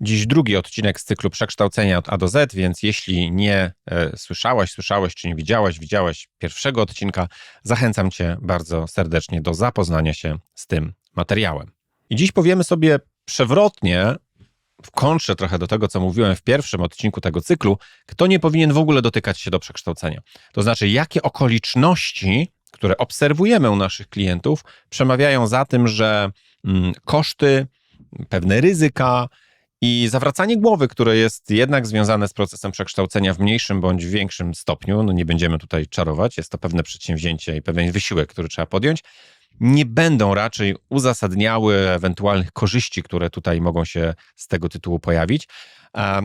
Dziś drugi odcinek z cyklu przekształcenia od A do Z, więc jeśli nie e, słyszałaś, słyszałeś czy nie widziałaś, widziałeś pierwszego odcinka, zachęcam Cię bardzo serdecznie do zapoznania się z tym materiałem. I dziś powiemy sobie przewrotnie, w kontrze trochę do tego, co mówiłem w pierwszym odcinku tego cyklu, kto nie powinien w ogóle dotykać się do przekształcenia. To znaczy, jakie okoliczności, które obserwujemy u naszych klientów, przemawiają za tym, że mm, koszty, pewne ryzyka i zawracanie głowy, które jest jednak związane z procesem przekształcenia w mniejszym bądź większym stopniu, no nie będziemy tutaj czarować, jest to pewne przedsięwzięcie i pewien wysiłek, który trzeba podjąć, nie będą raczej uzasadniały ewentualnych korzyści, które tutaj mogą się z tego tytułu pojawić.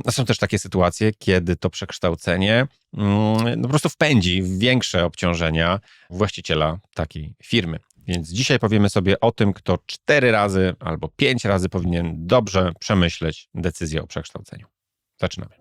Są też takie sytuacje, kiedy to przekształcenie mm, no po prostu wpędzi w większe obciążenia właściciela takiej firmy. Więc dzisiaj powiemy sobie o tym, kto cztery razy albo pięć razy powinien dobrze przemyśleć decyzję o przekształceniu. Zaczynamy.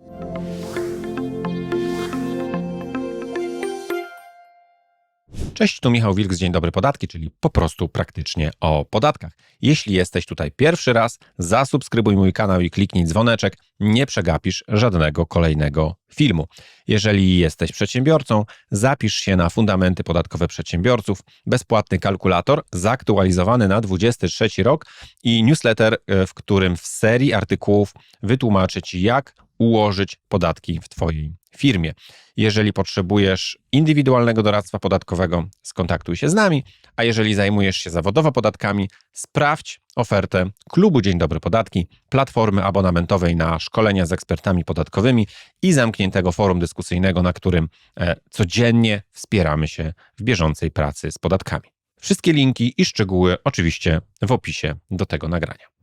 Cześć, tu Michał Wilk z Dzień Dobry Podatki, czyli po prostu praktycznie o podatkach. Jeśli jesteś tutaj pierwszy raz, zasubskrybuj mój kanał i kliknij dzwoneczek, nie przegapisz żadnego kolejnego filmu. Jeżeli jesteś przedsiębiorcą, zapisz się na Fundamenty Podatkowe Przedsiębiorców, bezpłatny kalkulator zaktualizowany na 23 rok i newsletter, e, w którym w serii artykułów wytłumaczę Ci, jak ułożyć podatki w Twojej firmie. Jeżeli potrzebujesz indywidualnego doradztwa podatkowego, skontaktuj się z nami, a jeżeli zajmujesz się zawodowo podatkami, sprawdź ofertę Klubu Dzień Dobry Podatki, platformy abonamentowej na szkolenia z ekspertami podatkowymi i zamkniętego forum dyskusyjnego, na którym e, codziennie wspieramy się w bieżącej pracy z podatkami. Wszystkie linki i szczegóły oczywiście w opisie do tego nagrania.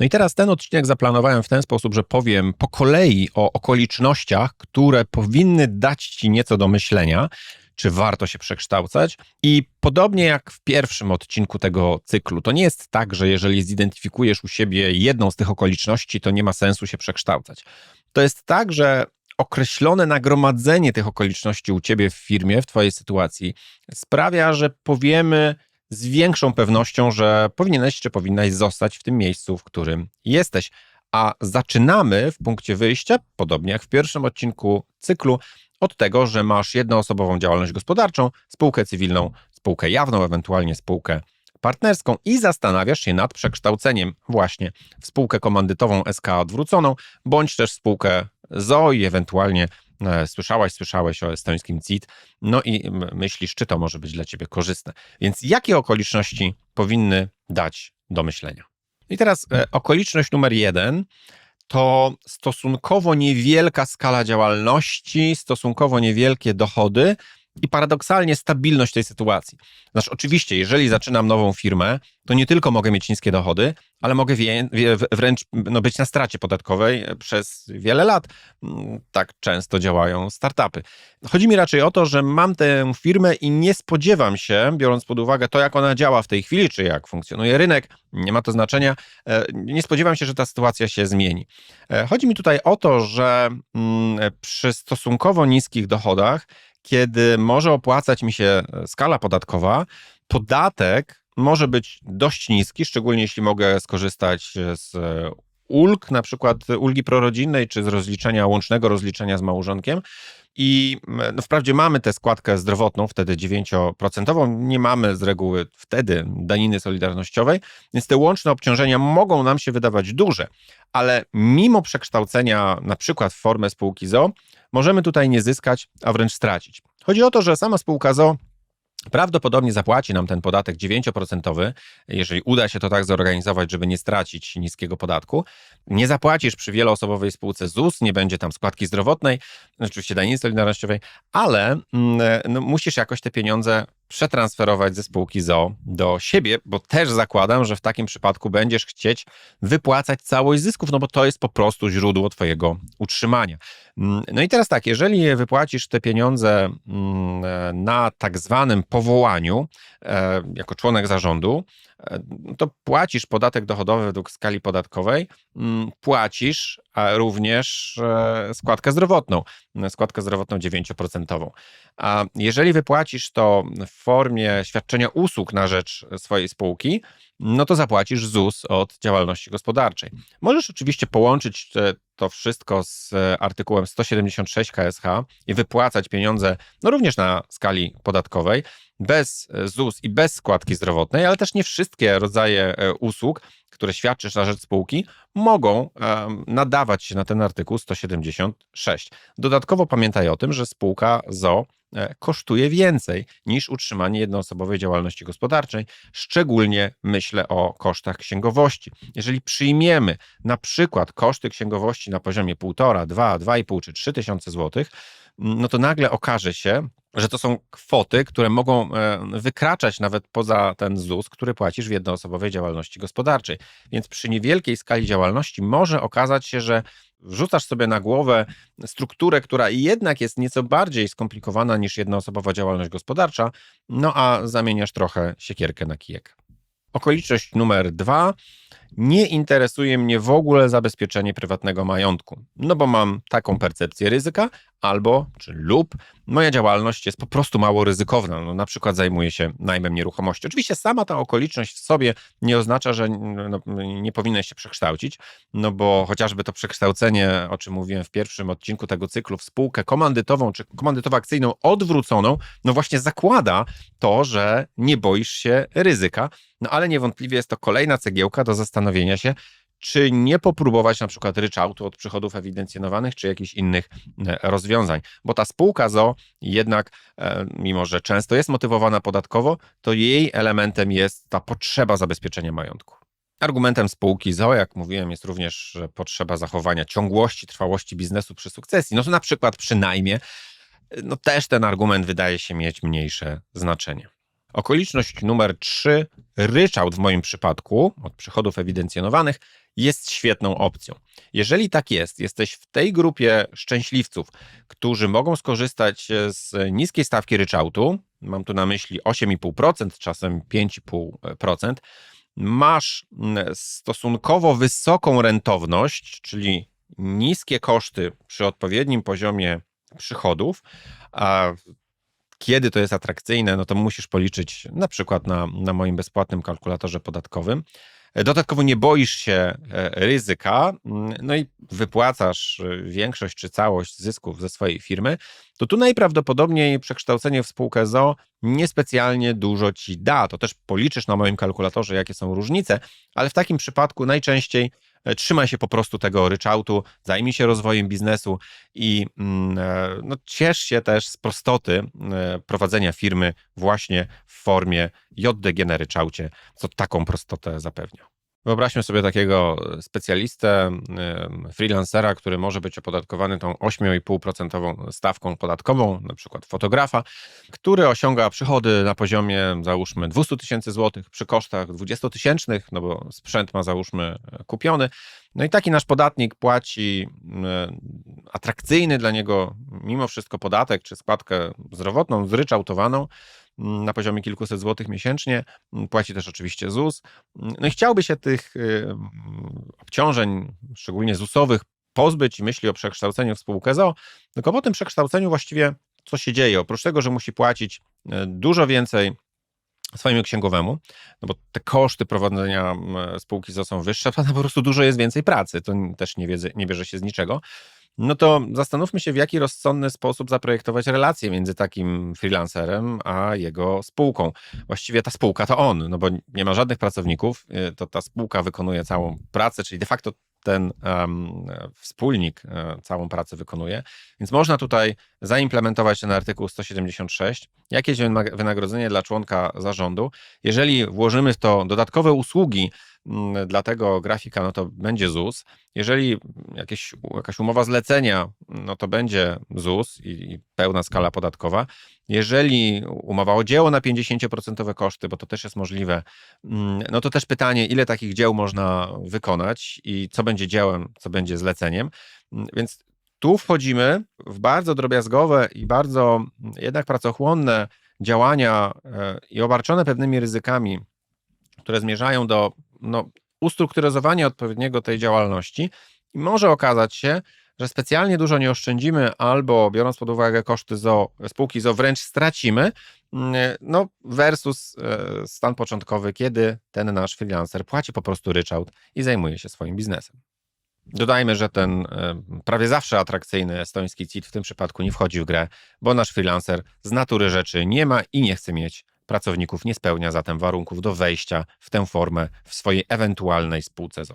No i teraz ten odcinek zaplanowałem w ten sposób, że powiem po kolei o okolicznościach, które powinny dać ci nieco do myślenia, czy warto się przekształcać. I podobnie jak w pierwszym odcinku tego cyklu, to nie jest tak, że jeżeli zidentyfikujesz u siebie jedną z tych okoliczności, to nie ma sensu się przekształcać. To jest tak, że określone nagromadzenie tych okoliczności u ciebie w firmie, w twojej sytuacji, sprawia, że powiemy z większą pewnością, że powinieneś czy powinnaś zostać w tym miejscu, w którym jesteś. A zaczynamy w punkcie wyjścia, podobnie jak w pierwszym odcinku cyklu, od tego, że masz jednoosobową działalność gospodarczą, spółkę cywilną, spółkę jawną, ewentualnie spółkę partnerską i zastanawiasz się nad przekształceniem właśnie w spółkę komandytową SK odwróconą, bądź też spółkę ZO i ewentualnie słyszałaś, słyszałeś o estońskim CIT, no i myślisz, czy to może być dla ciebie korzystne. Więc jakie okoliczności powinny dać do myślenia? I teraz e, okoliczność numer jeden to stosunkowo niewielka skala działalności, stosunkowo niewielkie dochody, i paradoksalnie stabilność tej sytuacji. Znaczy, oczywiście, jeżeli zaczynam nową firmę, to nie tylko mogę mieć niskie dochody, ale mogę wie, wie, wręcz no, być na stracie podatkowej przez wiele lat. Mm, tak często działają startupy. Chodzi mi raczej o to, że mam tę firmę i nie spodziewam się, biorąc pod uwagę to, jak ona działa w tej chwili, czy jak funkcjonuje rynek, nie ma to znaczenia, e, nie spodziewam się, że ta sytuacja się zmieni. E, chodzi mi tutaj o to, że mm, przy stosunkowo niskich dochodach kiedy może opłacać mi się e, skala podatkowa, podatek może być dość niski, szczególnie jeśli mogę skorzystać e, z e, ulg, na przykład ulgi prorodzinnej, czy z rozliczenia, łącznego rozliczenia z małżonkiem. I no, wprawdzie mamy tę składkę zdrowotną, wtedy 9%, nie mamy z reguły wtedy daniny solidarnościowej, więc te łączne obciążenia mogą nam się wydawać duże, ale mimo przekształcenia na przykład w formę spółki ZO, możemy tutaj nie zyskać, a wręcz stracić. Chodzi o to, że sama spółka ZO Prawdopodobnie zapłaci nam ten podatek 9%, jeżeli uda się to tak zorganizować, żeby nie stracić niskiego podatku. Nie zapłacisz przy wieloosobowej spółce ZUS, nie będzie tam składki zdrowotnej, oczywiście daniny solidarnościowej, ale mm, no, musisz jakoś te pieniądze przetransferować ze spółki ZO do siebie, bo też zakładam, że w takim przypadku będziesz chcieć wypłacać całość zysków, no bo to jest po prostu źródło Twojego utrzymania. Mm, no i teraz tak, jeżeli wypłacisz te pieniądze mm, na tak zwanym powołaniu e, jako członek zarządu, e, to płacisz podatek dochodowy według skali podatkowej, mm, płacisz również e, składkę zdrowotną, składkę zdrowotną 9%. A jeżeli wypłacisz to w formie świadczenia usług na rzecz swojej spółki, no to zapłacisz ZUS od działalności gospodarczej. Możesz oczywiście połączyć to wszystko z e, artykułem 176 KSH i wypłacać pieniądze, no również na skali podatkowej, bez e, ZUS i bez składki zdrowotnej, ale też nie wszystkie rodzaje e, usług, które świadczysz na rzecz spółki, mogą nadawać się na ten artykuł 176. Dodatkowo pamiętaj o tym, że spółka ZO kosztuje więcej niż utrzymanie jednoosobowej działalności gospodarczej, szczególnie myślę o kosztach księgowości. Jeżeli przyjmiemy na przykład koszty księgowości na poziomie 1,5, 2, 2,5 czy 3 tysiące złotych, no to nagle okaże się, że to są kwoty, które mogą e, wykraczać nawet poza ten ZUS, który płacisz w jednoosobowej działalności gospodarczej. Więc przy niewielkiej skali działalności może okazać się, że wrzucasz sobie na głowę strukturę, która jednak jest nieco bardziej skomplikowana niż jednoosobowa działalność gospodarcza, no a zamieniasz trochę siekierkę na kijek. Okoliczność numer dwa nie interesuje mnie w ogóle zabezpieczenie prywatnego majątku, no bo mam taką percepcję ryzyka, albo czy lub moja działalność jest po prostu mało ryzykowna. No, na przykład zajmuję się najmem nieruchomości. Oczywiście sama ta okoliczność w sobie nie oznacza, że no, nie powinieneś się przekształcić, no bo chociażby to przekształcenie, o czym mówiłem w pierwszym odcinku tego cyklu, w spółkę komandytową czy komandytowo-akcyjną odwróconą, no właśnie zakłada to, że nie boisz się ryzyka, no ale niewątpliwie jest to kolejna cegiełka do zastanowienia się, czy nie popróbować na przykład ryczałtu od przychodów ewidencjonowanych, czy jakichś innych e, rozwiązań. Bo ta spółka ZO jednak, e, mimo że często jest motywowana podatkowo, to jej elementem jest ta potrzeba zabezpieczenia majątku. Argumentem spółki ZO, jak mówiłem, jest również potrzeba zachowania ciągłości, trwałości biznesu przy sukcesji. No to na przykład przy najmie, no też ten argument wydaje się mieć mniejsze znaczenie. Okoliczność numer 3, ryczałt w moim przypadku od przychodów ewidencjonowanych jest świetną opcją. Jeżeli tak jest, jesteś w tej grupie szczęśliwców, którzy mogą skorzystać z niskiej stawki ryczałtu, mam tu na myśli 8,5%, czasem 5,5%, masz stosunkowo wysoką rentowność, czyli niskie koszty przy odpowiednim poziomie przychodów, a kiedy to jest atrakcyjne, no to musisz policzyć na przykład na, na moim bezpłatnym kalkulatorze podatkowym. Dodatkowo nie boisz się e, ryzyka, mm, no i wypłacasz e, większość czy całość zysków ze swojej firmy, to tu najprawdopodobniej przekształcenie w spółkę ZO niespecjalnie dużo ci da. To też policzysz na moim kalkulatorze, jakie są różnice, ale w takim przypadku najczęściej trzymaj się po prostu tego ryczałtu, zajmij się rozwojem biznesu i mm, no, ciesz się też z prostoty prowadzenia firmy właśnie w formie JDG na ryczałcie, co taką prostotę zapewnia. Wyobraźmy sobie takiego specjalistę, freelancera, który może być opodatkowany tą 8,5% stawką podatkową, na przykład fotografa, który osiąga przychody na poziomie załóżmy 200 tysięcy złotych przy kosztach 20 tysięcznych, no bo sprzęt ma załóżmy kupiony. No i taki nasz podatnik płaci atrakcyjny dla niego mimo wszystko podatek czy składkę zdrowotną zryczałtowaną na poziomie kilkuset złotych miesięcznie. Płaci też oczywiście ZUS. No i chciałby się tych y, obciążeń, szczególnie ZUS-owych, pozbyć i myśli o przekształceniu w spółkę ZO, tylko po tym przekształceniu właściwie co się dzieje? Oprócz tego, że musi płacić y, dużo więcej swojemu księgowemu, no bo te koszty prowadzenia spółki ZO są wyższe, po prostu dużo jest więcej pracy. To też nie, wiedzy, nie bierze się z niczego no to zastanówmy się, w jaki rozsądny sposób zaprojektować relacje między takim freelancerem a jego spółką. Właściwie ta spółka to on, no bo nie ma żadnych pracowników, y, to ta spółka wykonuje całą pracę, czyli de facto ten um, wspólnik um, całą pracę wykonuje. Więc można tutaj zaimplementować ten artykuł 176, jakieś wynagrodzenie dla członka zarządu. Jeżeli włożymy w to dodatkowe usługi, dla tego grafika, no to będzie ZUS. Jeżeli jakieś, jakaś umowa zlecenia, no to będzie ZUS i, i pełna skala podatkowa. Jeżeli umowa o dzieło na 50% koszty, bo to też jest możliwe, mm, no to też pytanie, ile takich dzieł można wykonać i co będzie dziełem, co będzie zleceniem. Mm, więc tu wchodzimy w bardzo drobiazgowe i bardzo jednak pracochłonne działania e, i obarczone pewnymi ryzykami, które zmierzają do no, ustrukturyzowanie odpowiedniego tej działalności i może okazać się, że specjalnie dużo nie oszczędzimy, albo biorąc pod uwagę koszty ZO, spółki ZO wręcz stracimy, mm, no versus e, stan początkowy, kiedy ten nasz freelancer płaci po prostu ryczałt i zajmuje się swoim biznesem. Dodajmy, że ten e, prawie zawsze atrakcyjny estoński CIT w tym przypadku nie wchodzi w grę, bo nasz freelancer z natury rzeczy nie ma i nie chce mieć pracowników, nie spełnia zatem warunków do wejścia w tę formę w swojej ewentualnej spółce ZO.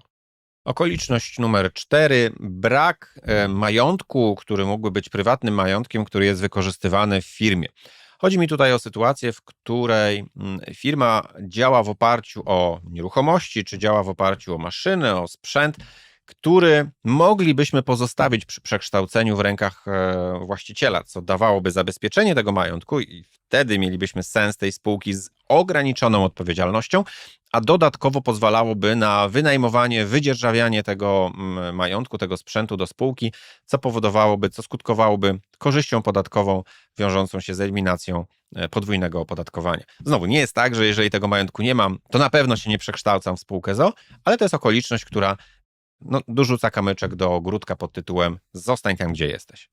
Okoliczność numer cztery, brak e, majątku, który mógłby być prywatnym majątkiem, który jest wykorzystywany w firmie. Chodzi mi tutaj o sytuację, w której mm, firma działa w oparciu o nieruchomości, czy działa w oparciu o maszyny, o sprzęt, który moglibyśmy pozostawić przy przekształceniu w rękach e, właściciela, co dawałoby zabezpieczenie tego majątku i wtedy mielibyśmy sens tej spółki z ograniczoną odpowiedzialnością, a dodatkowo pozwalałoby na wynajmowanie, wydzierżawianie tego mm, majątku, tego sprzętu do spółki, co powodowałoby, co skutkowałoby korzyścią podatkową wiążącą się z eliminacją e, podwójnego opodatkowania. Znowu, nie jest tak, że jeżeli tego majątku nie mam, to na pewno się nie przekształcam w spółkę ZO, ale to jest okoliczność, która no, dorzuca kamyczek do ogródka pod tytułem Zostań tam, gdzie jesteś.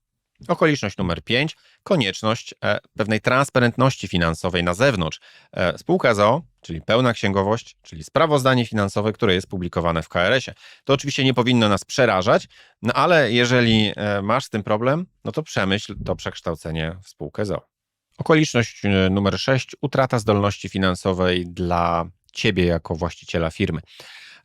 Okoliczność numer 5, konieczność e, pewnej transparentności finansowej na zewnątrz. E, spółka ZO, czyli pełna księgowość, czyli sprawozdanie finansowe, które jest publikowane w KRS-ie. To oczywiście nie powinno nas przerażać, no ale jeżeli e, masz z tym problem, no to przemyśl to przekształcenie w spółkę ZO. Okoliczność e, numer 6, utrata zdolności finansowej dla ciebie jako właściciela firmy.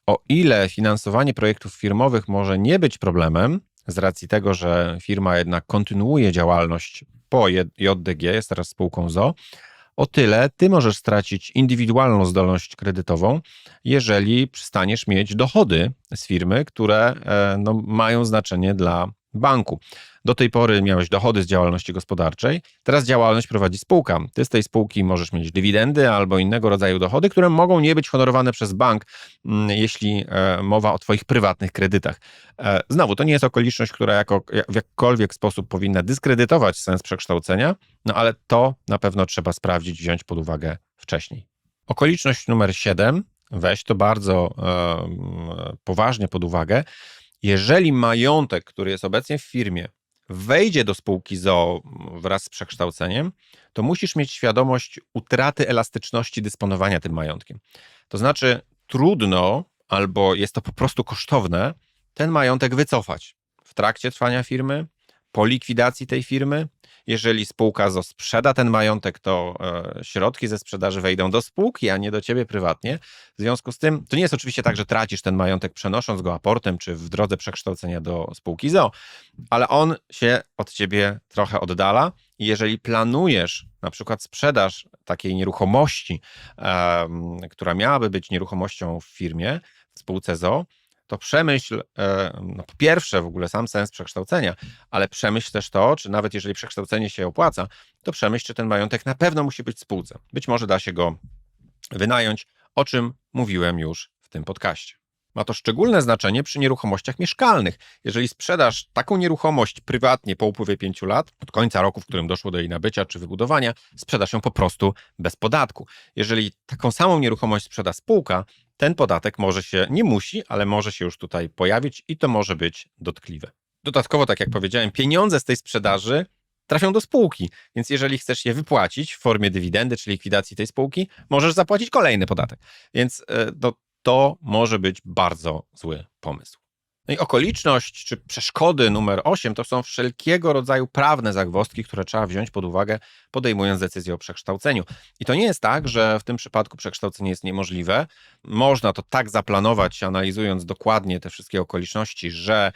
O ile finansowanie projektów firmowych może nie być problemem, z racji tego, że firma jednak kontynuuje działalność po JDG, jest teraz spółką ZO, o tyle ty możesz stracić indywidualną zdolność kredytową, jeżeli przestaniesz mieć dochody z firmy, które e, no, mają znaczenie dla banku. Do tej pory miałeś dochody z działalności gospodarczej, teraz działalność prowadzi spółka. Ty z tej spółki możesz mieć dywidendy albo innego rodzaju dochody, które mogą nie być honorowane przez bank, mm, jeśli e, mowa o Twoich prywatnych kredytach. E, znowu, to nie jest okoliczność, która jako, w jakkolwiek sposób powinna dyskredytować sens przekształcenia, no ale to na pewno trzeba sprawdzić, wziąć pod uwagę wcześniej. Okoliczność numer 7, weź to bardzo e, poważnie pod uwagę. Jeżeli majątek, który jest obecnie w firmie, wejdzie do spółki ZO wraz z przekształceniem, to musisz mieć świadomość utraty elastyczności dysponowania tym majątkiem. To znaczy, trudno albo jest to po prostu kosztowne ten majątek wycofać w trakcie trwania firmy, po likwidacji tej firmy. Jeżeli spółka sprzeda ten majątek, to e, środki ze sprzedaży wejdą do spółki, a nie do ciebie prywatnie. W związku z tym, to nie jest oczywiście tak, że tracisz ten majątek przenosząc go aportem czy w drodze przekształcenia do spółki ZO, ale on się od ciebie trochę oddala. Jeżeli planujesz na przykład sprzedaż takiej nieruchomości, która miałaby być nieruchomością w firmie, w spółce ZO, to przemyśl, e, no po pierwsze w ogóle sam sens przekształcenia, ale przemyśl też to, czy nawet jeżeli przekształcenie się opłaca, to przemyśl, czy ten majątek na pewno musi być spółce. Być może da się go wynająć, o czym mówiłem już w tym podcaście. Ma to szczególne znaczenie przy nieruchomościach mieszkalnych. Jeżeli sprzedasz taką nieruchomość prywatnie po upływie pięciu lat, od końca roku, w którym doszło do jej nabycia czy wybudowania, sprzedasz ją po prostu bez podatku. Jeżeli taką samą nieruchomość sprzeda spółka, ten podatek może się, nie musi, ale może się już tutaj pojawić i to może być dotkliwe. Dodatkowo, tak jak powiedziałem, pieniądze z tej sprzedaży trafią do spółki, więc jeżeli chcesz je wypłacić w formie dywidendy czy likwidacji tej spółki, możesz zapłacić kolejny podatek. Więc e, to, to może być bardzo zły pomysł. No i okoliczność czy przeszkody numer 8 to są wszelkiego rodzaju prawne zagwozdki, które trzeba wziąć pod uwagę, podejmując decyzję o przekształceniu. I to nie jest tak, że w tym przypadku przekształcenie jest niemożliwe. Można to tak zaplanować, analizując dokładnie te wszystkie okoliczności, że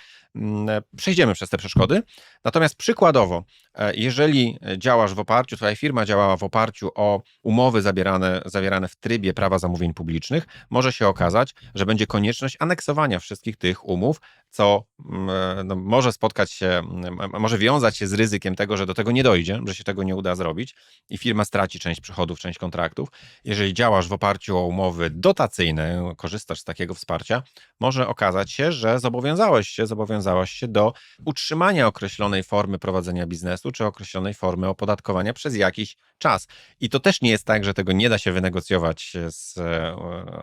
przejdziemy przez te przeszkody. Natomiast przykładowo, e, jeżeli działasz w oparciu, twoja firma działała w oparciu o umowy zawierane, zawierane w trybie prawa zamówień publicznych, może się okazać, że będzie konieczność aneksowania wszystkich tych umów, co mm, e, no, może spotkać się, mm, może wiązać się z ryzykiem tego, że do tego nie dojdzie, że się tego nie uda zrobić i firma straci część przychodów, część kontraktów. Jeżeli działasz w oparciu o umowy dotacyjne, korzystasz z takiego wsparcia, może okazać się, że zobowiązałeś się, zobowiązałaś się do utrzymania określonej formy prowadzenia biznesu, czy określonej formy opodatkowania przez jakiś czas. I to też nie jest tak, że tego nie da się wynegocjować z e,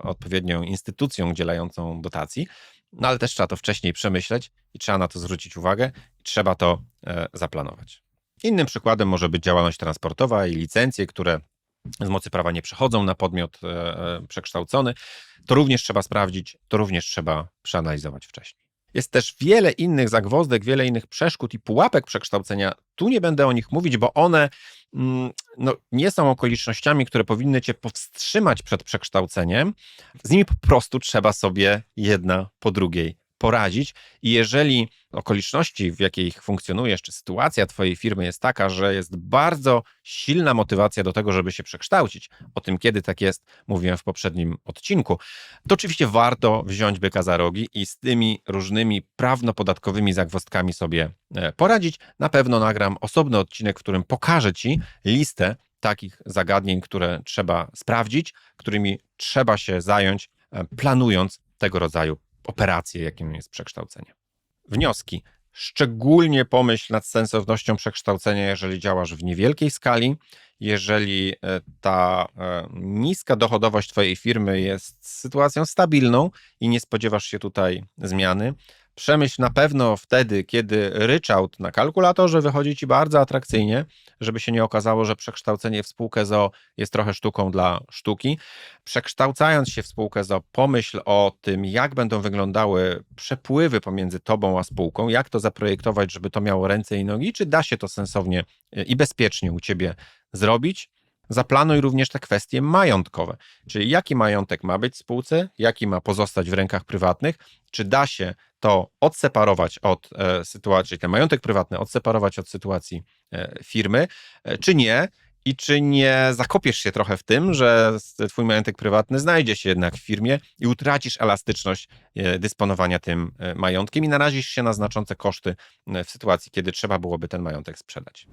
odpowiednią instytucją udzielającą dotacji, no ale też trzeba to wcześniej przemyśleć i trzeba na to zwrócić uwagę i trzeba to e, zaplanować. Innym przykładem może być działalność transportowa i licencje, które z mocy prawa nie przechodzą na podmiot e, e, przekształcony, to również trzeba sprawdzić, to również trzeba przeanalizować wcześniej. Jest też wiele innych zagwozdek, wiele innych przeszkód i pułapek przekształcenia. Tu nie będę o nich mówić, bo one mm, no, nie są okolicznościami, które powinny cię powstrzymać przed przekształceniem. Z nimi po prostu trzeba sobie jedna po drugiej poradzić. I jeżeli okoliczności, w jakich funkcjonujesz, czy sytuacja Twojej firmy jest taka, że jest bardzo silna motywacja do tego, żeby się przekształcić, o tym, kiedy tak jest, mówiłem w poprzednim odcinku, to oczywiście warto wziąć byka za rogi i z tymi różnymi prawno-podatkowymi zagwozdkami sobie e, poradzić. Na pewno nagram osobny odcinek, w którym pokażę Ci listę takich zagadnień, które trzeba sprawdzić, którymi trzeba się zająć, e, planując tego rodzaju operację, jakim jest przekształcenie. Wnioski. Szczególnie pomyśl nad sensownością przekształcenia, jeżeli działasz w niewielkiej skali, jeżeli e, ta e, niska dochodowość Twojej firmy jest sytuacją stabilną i nie spodziewasz się tutaj zmiany. Przemyśl na pewno wtedy, kiedy ryczałt na kalkulatorze wychodzi Ci bardzo atrakcyjnie, żeby się nie okazało, że przekształcenie w spółkę ZO jest trochę sztuką dla sztuki. Przekształcając się w spółkę ZO, pomyśl o tym, jak będą wyglądały przepływy pomiędzy Tobą a spółką, jak to zaprojektować, żeby to miało ręce i nogi, czy da się to sensownie i bezpiecznie u Ciebie zrobić. Zaplanuj również te kwestie majątkowe, czyli jaki majątek ma być w spółce, jaki ma pozostać w rękach prywatnych, czy da się to odseparować od e, sytuacji, ten majątek prywatny odseparować od sytuacji e, firmy, e, czy nie. I czy nie zakopiesz się trochę w tym, że twój majątek prywatny znajdzie się jednak w firmie i utracisz elastyczność e, dysponowania tym e, majątkiem i narazisz się na znaczące koszty e, w sytuacji, kiedy trzeba byłoby ten majątek sprzedać.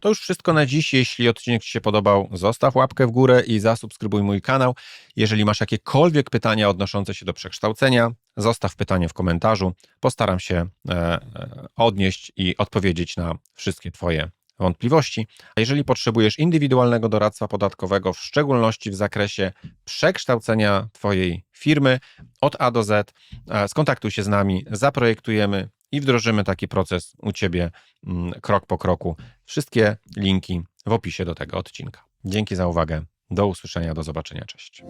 To już wszystko na dziś. Jeśli odcinek Ci się podobał, zostaw łapkę w górę i zasubskrybuj mój kanał. Jeżeli masz jakiekolwiek pytania odnoszące się do przekształcenia, zostaw pytanie w komentarzu. Postaram się e, e, odnieść i odpowiedzieć na wszystkie Twoje wątpliwości. A jeżeli potrzebujesz indywidualnego doradztwa podatkowego, w szczególności w zakresie przekształcenia Twojej firmy od A do Z, e, skontaktuj się z nami, zaprojektujemy i wdrożymy taki proces u Ciebie mm, krok po kroku. Wszystkie linki w opisie do tego odcinka. Dzięki za uwagę. Do usłyszenia, do zobaczenia. Cześć.